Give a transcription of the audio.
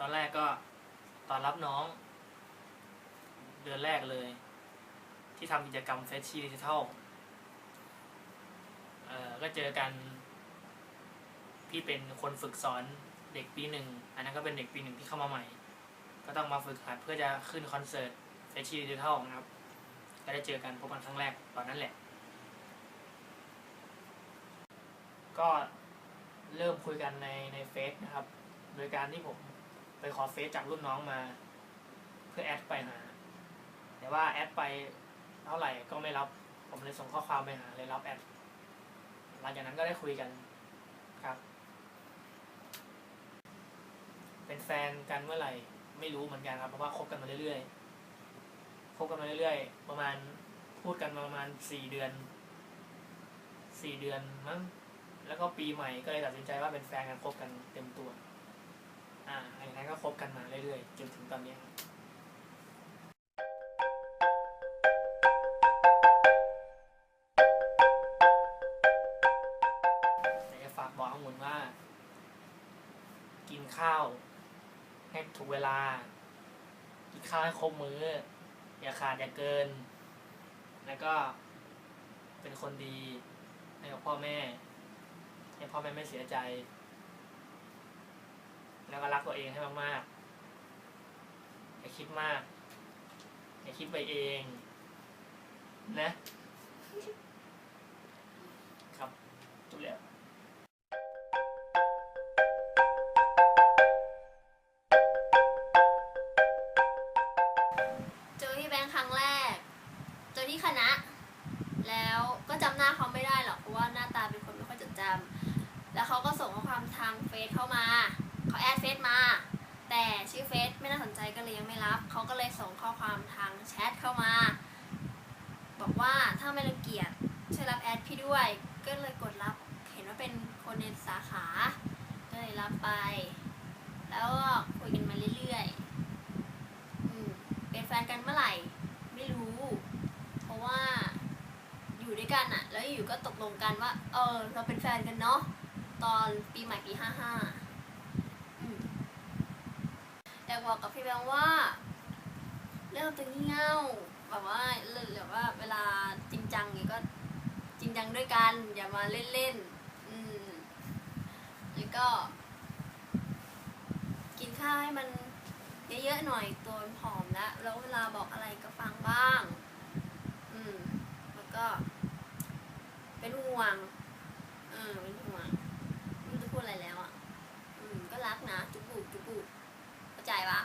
ตอนแรกก็ตอนรับน้อง เดือนแรกเลย ที่ทำกิจกรรมเฟสชีดิจิทัลเอ่อก็เจอกัน พี่เป็นคนฝึกสอนเด็กปีหนึ่ง อันนั้นก็เป็นเด็กปีหนึ่งที่เข้ามาใหม่ ก็ต้องมาฝึกหัดเพื่อจะขึ้นคอนเสิร์ตเฟสชีดิจิทัลนะครับ ก็ได้เจอกันพบกันครั้งแรกตอนนั้นแหละ ก็เริ่มคุยกันในในเฟซนะครับ โดยการที่ผม ไปขอเฟซจากรุ่นน้องมา เพื่อแอดไปหา แต่ว่าแอดไปเท่าไหร่ก็ไม่รับ ผมเลยส่งข้อความไปหาเลยรับแอดหลังจากนั้นก็ได้คุยกันครับ เป็นแฟนกันเมื่อไหร่ ไม่รู้เหมือนกันครับเพราะว่าคบกันมาเรื่อยๆคบกันมาเรื่อยๆ ประมาณพูดกันประมาณสี่เดือนสี่เดือนมั้งแล้วก็ปีใหม่ก็เลยตัดสินใจว่าเป็นแฟนกันคบกันเต็มตัว อ่าหลังจากนั้นก็คบกันมาเรื่อยๆ จนถึงตอนนี้ครับอยากจะฝากบอกองุ่นว่า กินข้าว ให้ถูกเวลา กินข้าวให้ครบมื้อ อย่าขาดอย่าเกิน แล้วก็เป็นคนดีให้กับพ่อแม่ ให้พ่อแม่ไม่เสียใจ แล้วก็รักตัวเองให้มากๆ อย่าคิดมาก อย่าคิดไปเอง นะ ครับจบแล้วเจอที่แบงค์ครั้งแรก เจอที่คณะ แล้วก็จำหน้าเขาไม่ได้หรอกเพราะว่าหน้าตาเป็นคนไม่ค่อยจดจำแล้วเขาก็ส่งข้อความทางเฟซเข้ามา เขาแอดเฟซมา แต่ชื่อเฟซ ก็เลยยังไม่รับ เขาก็เลยส่งข้อความทางแชทเข้ามา บอกว่าถ้าไม่รังเกียจช่วยรับแอดพี่ด้วย ก็เลยกดรับ เห็นว่าเป็นคนในสาขา ก็เลยรับไป แล้วก็คุยกันมาเรื่อยๆเป็นแฟนกันเมื่อไหร่ ไม่รู้ เพราะว่าอยู่ด้วยกันอะแล้วอยู่ก็ตกลงกันว่า เออ เราเป็นแฟนกันเนาะ ตอนปีใหม่ปีห้าห้า อยากบอกกับพี่แบงค์ว่า เรื่องตึงเง่าแบบว่าเรื่องแบบว่าเวลาจริงจังอย่างนี้ก็จริงจังด้วยกัน อย่ามาเล่นๆอืมแล้วก็ กินข้าวให้มันเยอะๆหน่อยตัวมันผอมแล้วแล้วเวลาบอกอะไรก็ฟังบ้าง อืมแล้วก็ เป็นห่วงเออเป็นห่วงไม่รู้จะพูดอะไรแล้วอะ อืมก็รักนะ จุบุจุบุ ใจปะ